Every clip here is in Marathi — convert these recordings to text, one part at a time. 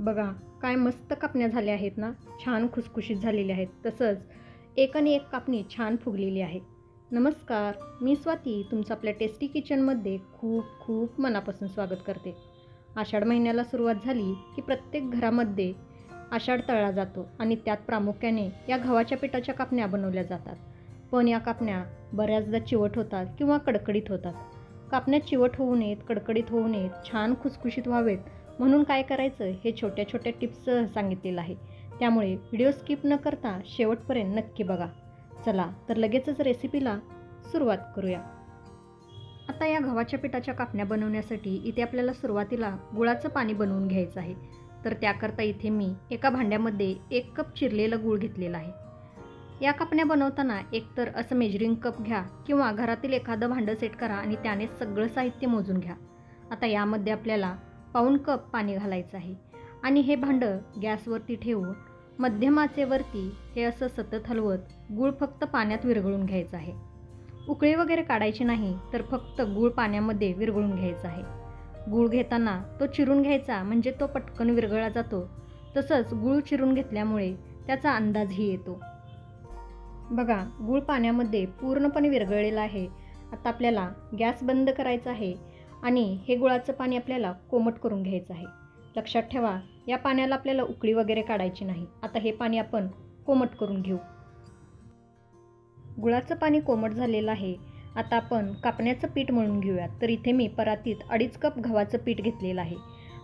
बघा काय मस्त कापण्या झाल्या आहेत ना? छान खुसखुशीत झालेल्या आहेत. तसंच एक आणि एक कापणी छान फुगलेली आहे. नमस्कार मी स्वाती तुमचं आपल्या टेस्टी किचनमध्ये खूप खूप मनापासून स्वागत करते. आषाढ महिन्याला सुरुवात झाली की प्रत्येक घरामध्ये आषाढ तळला जातो आणि त्यात प्रामुख्याने या गव्हाच्या पिठाच्या कापण्या बनवल्या जातात. पण या कापण्या बऱ्याचदा चिवट होतात किंवा कडकडीत होतात. कापण्या चिवट होऊ नयेत कडकडीत होऊ नयेत छान खुसखुशीत व्हावेत म्हणून काय करायचं हे छोट्या छोट्या टिप्स सांगितलेलं आहे. त्यामुळे व्हिडिओ स्किप न करता शेवटपर्यंत नक्की बघा. चला तर लगेचच रेसिपीला सुरुवात करूया. आता या गव्हाच्या पिठाच्या कापण्या बनवण्यासाठी इथे आपल्याला सुरुवातीला गुळाचं पाणी बनवून घ्यायचं आहे. तर त्याकरता इथे मी एका भांड्यामध्ये एक कप चिरलेलं गूळ घेतलेला आहे. या कापण्या बनवताना एकतर असं मेजरिंग कप घ्या किंवा घरातील एखादं भांडं सेट करा आणि त्याने सगळं साहित्य मोजून घ्या. आता यामध्ये आपल्याला पाऊण कप पाणी घालायचं आहे. आणि हे भांडं गॅसवरती ठेवून मध्यमाचे वरती हे असं सतत हलवत गूळ फक्त पाण्यात विरघळून घ्यायचं आहे. उकळी वगैरे काढायची नाही तर फक्त गूळ पाण्यामध्ये विरघळून घ्यायचा आहे. गूळ घेताना तो चिरून घ्यायचा म्हणजे तो पटकन विरघळला जातो. तसंच गूळ चिरून घेतल्यामुळे त्याचा अंदाजही येतो. बघा गूळ पाण्यामध्ये पूर्णपणे विरघळलेला आहे. आता आपल्याला गॅस बंद करायचा आहे. आणि हे गुळाचं पाणी आपल्याला कोमट करून घ्यायचं आहे. लक्षात ठेवा या पाण्याला आपल्याला उकळी वगैरे काढायची नाही. आता हे पाणी आपण कोमट करून घेऊ. गुळाचं पाणी कोमट झालेलं आहे. आता आपण कापण्याचं पीठ मळून घेऊयात. तर इथे मी परातीत अडीच कप गव्हाचं पीठ घेतलेलं आहे.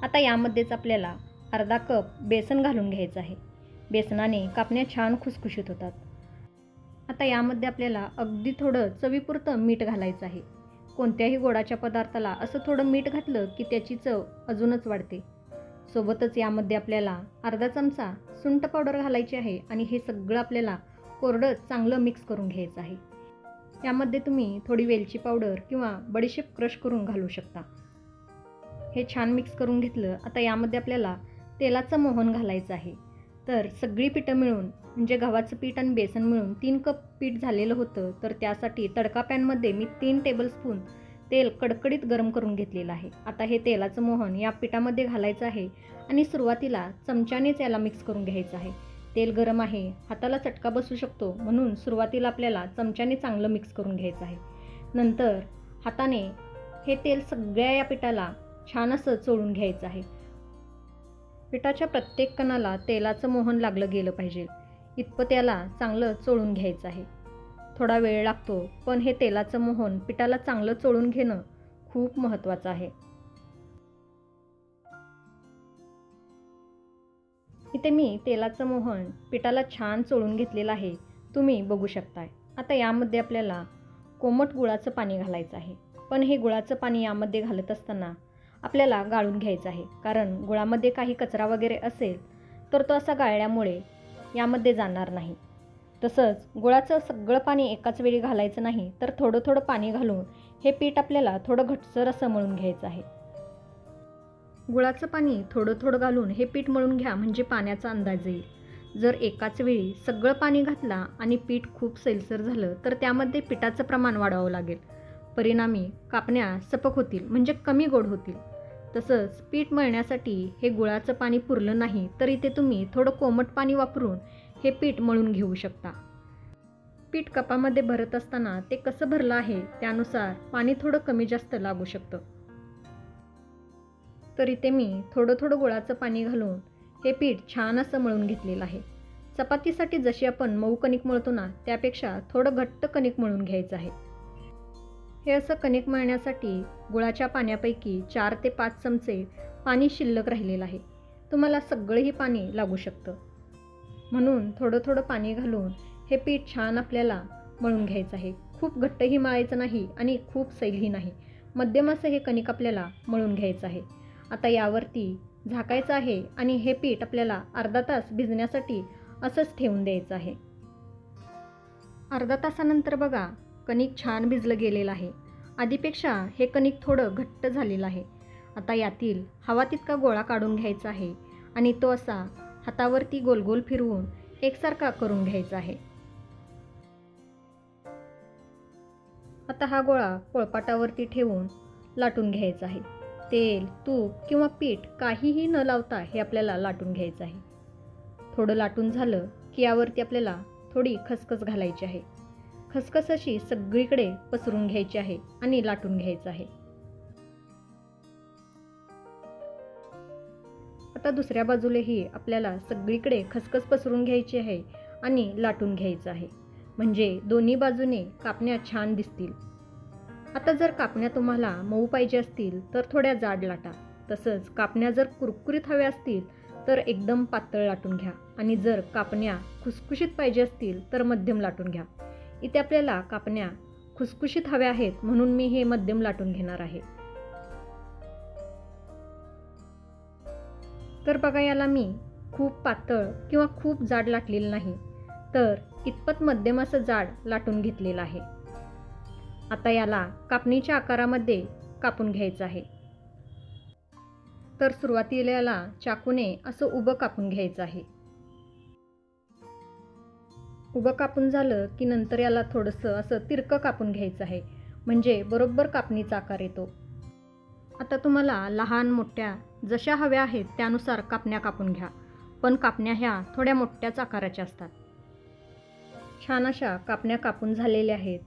आता यामध्येच आपल्याला अर्धा कप बेसन घालून घ्यायचं आहे. बेसनाने कापण्या छान खुसखुशीत होतात. आता यामध्ये आपल्याला अगदी थोडं चवीपुरतं मीठ घालायचं आहे. कोणत्याही गोडाच्या पदार्थाला असं थोडं मीठ घातलं की त्याची चव अजूनच वाढते. सोबतच यामध्ये आपल्याला अर्धा चमचा सुंट पावडर घालायची आहे आणि हे सगळं आपल्याला कोरडं चांगलं मिक्स करून घ्यायचं आहे. यामध्ये तुम्ही थोडी वेलची पावडर किंवा बडीशेप क्रश करून घालू शकता. हे छान मिक्स करून घेतलं आता यामध्ये आपल्याला तेलाचं मोहन घालायचं आहे. तर सगळी पिठं मिळून म्हणजे गव्हाचं पीठ आणि बेसन मिळून तीन कप पीठ झालेलं होतं तर त्यासाठी तडका पॅनमध्ये मी तीन टेबलस्पून तेल कडकडीत गरम करून घेतलेलं आहे. आता हे तेलाचं मोहन या पिठामध्ये घालायचं आहे आणि सुरुवातीला चमच्यानेच याला मिक्स करून घ्यायचं आहे. तेल गरम आहे हाताला चटका बसू शकतो म्हणून सुरुवातीला आपल्याला चमच्याने चांगलं मिक्स करून घ्यायचं आहे. नंतर हाताने हे तेल सगळ्या या पिठाला छान असं चोळून घ्यायचं आहे. पिठाच्या प्रत्येक कणाला तेलाचं मोहन लागलं गेलं पाहिजे. इतपं त्याला चांगलं चोळून घ्यायचं आहे. थोडा वेळ लागतो पण हे तेलाचं मोहन पिठाला चांगलं चोळून घेणं खूप महत्त्वाचं आहे. इथे मी तेलाचं मोहन पिठाला छान चोळून घेतलेलं आहे. तुम्ही बघू शकताय. आता यामध्ये आपल्याला कोमट गुळाचं पाणी घालायचं आहे. पण हे गुळाचं पाणी यामध्ये घालत असताना आपल्याला गाळून घ्यायचं आहे. कारण गुळामध्ये काही कचरा वगैरे असेल तर तो असा गाळल्यामुळे यामध्ये जाणार नाही. तसंच गुळाचं सगळं पाणी एकाच वेळी घालायचं नाही तर थोडं थोडं पाणी घालून हे पीठ आपल्याला थोडं घटसर असं मळून घ्यायचं आहे. गुळाचं पाणी थोडं थोडं घालून हे पीठ मळून घ्या म्हणजे पाण्याचा अंदाज येईल. जर एकाच वेळी सगळं पाणी घातला आणि पीठ खूप सैलसर झालं तर त्यामध्ये पिठाचं प्रमाण वाढवावं लागेल. परिणामी कापण्या सपक होतील म्हणजे कमी गोड होतील. तसंच पीठ मळण्यासाठी हे गुळाचं पाणी पुरलं नाही तर इथे तुम्ही थोडं कोमट पाणी वापरून हे पीठ मळून घेऊ शकता. पीठ कपामध्ये भरत असताना ते कसं भरलं आहे त्यानुसार पाणी थोडं कमी जास्त लागू शकतं. तर इथे मी थोडं थोडं गुळाचं पाणी घालून हे पीठ छान असं मळून घेतलेलं आहे. चपातीसाठी जशी आपण मऊ कणिक मळतो ना त्यापेक्षा थोडं घट्ट कणिक मळून घ्यायचं आहे. हे असं कणिक मळण्यासाठी गुळाच्या पाण्यापैकी चार ते पाच चमचे पाणी शिल्लक राहिलेलं आहे. तुम्हाला सगळंही पाणी लागू शकतं. म्हणून थोडं थोडं पाणी घालून हे पीठ छान आपल्याला मळून घ्यायचं आहे. खूप घट्टही मळायचं नाही आणि खूप सैलही नाही. मध्यम असं हे कणिक आपल्याला मळून घ्यायचं आहे. आता यावरती झाकायचं आहे आणि हे पीठ आपल्याला अर्धा तास भिजण्यासाठी असंच ठेवून द्यायचं आहे. अर्धा तासानंतर बघा कणिक छान भिजलं गेलेलं आहे. आधीपेक्षा हे कणिक थोडं घट्ट झालेलं आहे. आता यातील हवा तितका गोळा काढून घ्यायचा आहे आणि तो असा हातावरती गोलगोल फिरवून एकसारखा करून घ्यायचा आहे. आता हा गोळा पोळपाटावरती ठेवून लाटून घ्यायचा आहे. तेल तूप किंवा पीठ काहीही न लावता हे आपल्याला लाटून घ्यायचं आहे. थोडं लाटून झालं की यावरती आपल्याला थोडी खसखस घालायची आहे. खसखस अशी सगळीकडे पसरून घ्यायची आहे आणि लाटून घ्यायचं आहे. आता दुसऱ्या बाजूलाही आपल्याला सगळीकडे खसखस पसरून घ्यायची आहे आणि लाटून घ्यायचं आहे. म्हणजे दोन्ही बाजूने कापण्या छान दिसतील. आता जर कापण्या तुम्हाला मऊ पाहिजे असतील तर थोड्या जाड लाटा. तसंच कापण्या जर कुरकुरीत हव्या असतील तर एकदम पातळ लाटून घ्या. आणि जर कापण्या खुसखुशीत पाहिजे असतील तर मध्यम लाटून घ्या. इथे आपल्याला कापण्या खुसखुशीत हव्या आहेत म्हणून मी हे मध्यम लाटून घेणार आहे. तर बघा याला मी खूप पातळ किंवा खूप जाड लाटलेलं नाही तर इतपत मध्यम असं जाड लाटून घेतलेलं आहे. आता याला कापणीच्या आकारामध्ये कापून घ्यायचं आहे. तर सुरुवातीला याला चाकूने असं उभं कापून घ्यायचं आहे. उभं कापून झालं की नंतर याला थोडंसं असं तिरकं कापून घ्यायचं आहे. म्हणजे बरोबर कापणीचा आकार येतो. आता तुम्हाला लहान मोठ्या जशा हव्या आहेत त्यानुसार कापण्या कापून घ्या. पण कापण्या ह्या थोड्या मोठ्याच आकाराच्या असतात. छान अशा कापण्या कापून झालेल्या आहेत.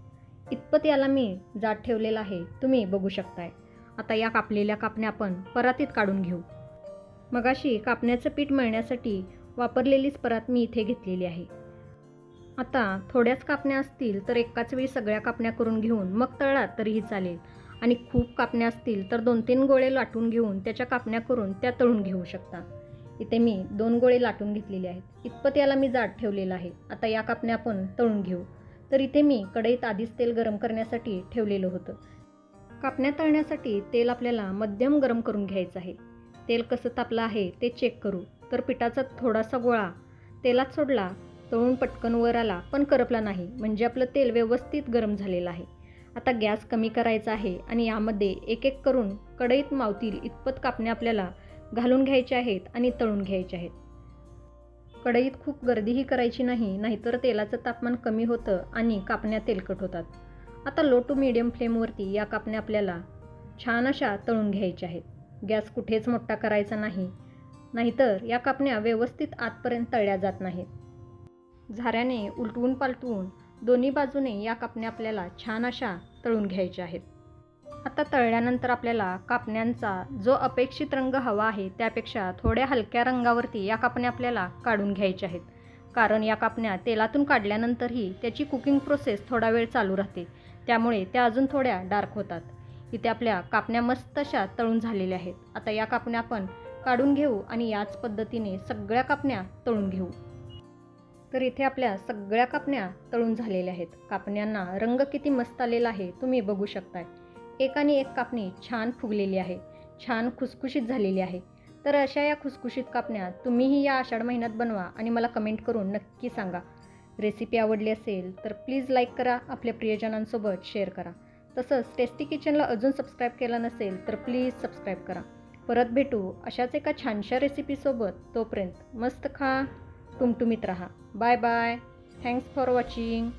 इतपत याला मी जात ठेवलेला आहे तुम्ही बघू शकताय. आता या कापलेल्या कापण्या आपण परातीत काढून घेऊ. मगाशी कापण्याचं पीठ मळण्यासाठी वापरलेलीच परात मी इथे घेतलेली आहे. आता थोड्याच कापण्या असतील तर एकाच वेळी सगळ्या कापण्या करून घेऊन मग तळला तरीही चालेल. आणि खूप कापण्या असतील तर दोन तीन गोळे लाटून घेऊन त्याच्या कापण्या करून त्या तळून घेऊ शकता. इथे मी दोन गोळे लाटून घेतलेले आहेत. इतपत याला मी जाड ठेवलेलं आहे. आता या कापण्या आपण तळून घेऊ. तर इथे मी कढईत आधीच तेल गरम करण्यासाठी ठेवलेलं होतं. कापण्या तळण्यासाठी तेल आपल्याला मध्यम गरम करून घ्यायचं आहे. तेल कसं तापलं आहे ते चेक करू. तर पिठाचा थोडासा गोळा तेलात सोडला तळून पटकन वर आला पण करपला नाही. म्हणजे आपलं तेल व्यवस्थित गरम झालेलं आहे. आता गॅस कमी करायचा आहे आणि यामध्ये एक एक करून कढईत मावतील इतपत कापण्या आपल्याला घालून घ्यायच्या आहेत आणि तळून घ्यायचे आहेत. कढईत खूप गर्दीही करायची नाही नाहीतर तेलाचं तापमान कमी होतं आणि कापण्या तेलकट होतात. आता लो टू मिडियम फ्लेमवरती या कापण्या आपल्याला छान अशा तळून घ्यायच्या आहेत. गॅस कुठेच मोठा करायचा नाही. नाहीतर या कापण्या व्यवस्थित आतपर्यंत तळल्या जात नाहीत. झाऱ्याने उलटवून पालटवून दोन्ही बाजूने या कापण्या आपल्याला छान अशा तळून घ्यायच्या आहेत. आता तळल्यानंतर आपल्याला कापण्यांचा जो अपेक्षित रंग हवा आहे त्यापेक्षा थोड्या हलक्या रंगावरती या कापण्या आपल्याला काढून घ्यायच्या आहेत. कारण या कापण्या तेलातून काढल्यानंतरही त्याची कुकिंग प्रोसेस थोडा वेळ चालू राहते. त्यामुळे त्या अजून थोड्या डार्क होतात. इथे आपल्या कापण्या मस्त अशा तळून झालेल्या आहेत. आता या कापण्या आपण काढून घेऊ आणि याच पद्धतीने सगळ्या कापण्या तळून घेऊ. तर इथे आपल्या सगळ्या कापण्या तळून झालेल्या आहेत. कापण्यांना रंग किती मस्त आलेला आहे तुम्ही बघू शकताय. एक आणि एक कापणी छान फुगलेली आहे छान खुसखुशीत झालेली आहे. तर अशा या खुसखुशीत कापण्या तुम्हीही या आषाढ महिन्यात बनवा आणि मला कमेंट करून नक्की सांगा. रेसिपी आवडली असेल तर प्लीज लाईक करा आपल्या प्रियजनांसोबत शेअर करा. तसंच टेस्टी किचनला अजून सबस्क्राईब केला नसेल तर प्लीज सबस्क्राईब करा. परत भेटू अशाच एका छानशा रेसिपीसोबत तोपर्यंत मस्त खा. टुमटुमीत राहा. Bye bye thanks for watching